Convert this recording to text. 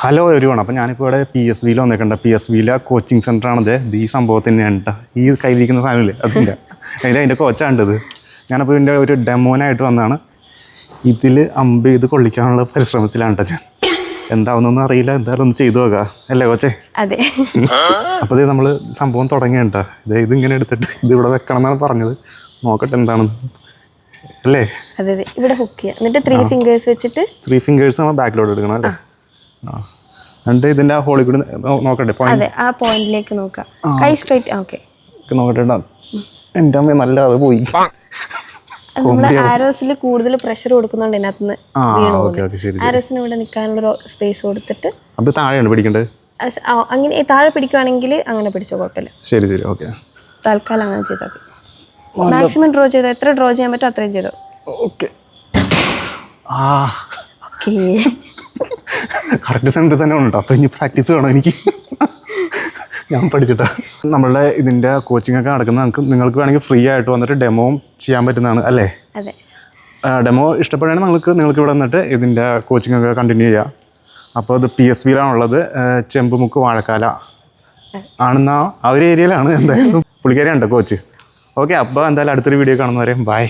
Hello everyone അപ്പം ഞാനിപ്പോൾ ഇവിടെ പി എസ് വിയിൽ വന്നേക്കണ്ട. പി എസ് വിയിലെ കോച്ചിങ് സെന്ററാണിത് ബി ഈ സംഭവത്തിന് വേണ്ട ഈ കയ്യിലിരിക്കുന്ന സാധനമില്ലേ? അതിന്റെ. അതിന്റെ അതിന്റെ കോച്ചാണിത് ഞാനപ്പോൾ ഇതിന്റെ ഒരു ഡെമോനായിട്ട് വന്നതാണ്. ഇതിൽ അമ്പ് ചെയ്ത് കൊള്ളിക്കാനുള്ള പരിശ്രമത്തിലാണ് കേട്ടോ ഞാൻ. എന്താവുന്നൊന്നും അറിയില്ല. എന്തായാലും ഒന്ന് ചെയ്തു നോക്കാം. അല്ലേ കോച്ചേ? അതെ. അപ്പോൾ ഇത് നമ്മൾ സംഭവം തുടങ്ങിയണ്ട ഇത് ഇതിങ്ങനെ എടുത്തിട്ട് ഇത് ഇവിടെ വെക്കണം എന്നാണ് പറഞ്ഞത്. നോക്കട്ടെ എന്താണെന്ന്. അല്ലേ? അതെ അതെ. ഇവിടെ ഹുക്ക് ചെയ്യുക എന്നിട്ട് ത്രീ ഫിംഗേഴ്സ് വെച്ചിട്ട് ത്രീ ഫിംഗേഴ്സ് നമ്മൾ ബാക്കിലോട്ട് എടുക്കണം അല്ലേ? എന്നിട്ട് ഇതിന്റെ ആ ഹോളിൽ കൂടി നോക്കട്ടെ പോയിന്റ് അതെ ആ പോയിന്റിലേക്ക് നോക്കാം. കൈ സ്ട്രൈറ്റ് ഓക്കെ നോക്കട്ടെ ട്ടാ. എന്റെ അമ്മ നല്ല അത് പോയി. അത് ആരോസിൽ കൂടുതൽ പ്രഷർ കൊടുക്കുന്നുണ്ട് ഇതിനകത്തുനിന്ന് ആ വീണു ഓക്കെ ഓക്കെ ശരി ആരോസിന് ഇവിടെ നിൽക്കാനുള്ള സ്പേസ് കൊടുത്തിട്ട് അപ്പോൾ താഴെയാണ് പിടിക്കേണ്ടത് അങ്ങനെ താഴെ പിടിക്കുവാണെങ്കിൽ അങ്ങനെ പിടിച്ചോ കുഴപ്പമില്ല. ശരി ശരി ഓക്കെ തൽക്കാലം അങ്ങനെ ചെയ്താൽ മതി. മാക്സിമം ഡ്രോ ചെയ്തോ എത്ര ഡ്രോ ചെയ്യാൻ പറ്റുമോ അത്രയും ചെയ്തോ. ഓക്കെ ആ. ഓക്കേ കറക്റ്റ് സെന്റർ തന്നെ ഉണ്ട്. അപ്പോൾ ഇനി പ്രാക്ടീസ് വേണം എനിക്ക്. ഞാൻ പഠിച്ചിട്ട്. നമ്മളുടെ ഇതിന്റെ കോച്ചിങ് ഒക്കെ നടക്കുന്ന നമുക്ക് നിങ്ങൾക്ക് വേണമെങ്കിൽ ഫ്രീ ആയിട്ട് വന്നിട്ട് ഡെമോവും ചെയ്യാൻ പറ്റുന്നതാണ് അല്ലേ? അതെ. ഡെമോ ഇഷ്ടപ്പെടുകയാണെങ്കിൽ നിങ്ങൾക്ക് നിങ്ങൾക്ക് ഇവിടെ വന്നിട്ട് ഇതിന്റെ കോച്ചിങ് ഒക്കെ കണ്ടിന്യൂ ചെയ്യാം. അപ്പോൾ ഇത് പി എസ് ബിയിലാണുള്ളത് ചെമ്പുമുക്ക് വാഴക്കാല. ആണെന്ന ആ ഒരു ഏരിയയിലാണ് എന്തായാലും. പുള്ളിക്കാരിയുണ്ട് കോച്ച് ഓക്കെ അപ്പോൾ എന്തായാലും അടുത്തൊരു വീഡിയോ കാണുന്നവരെയും ബൈ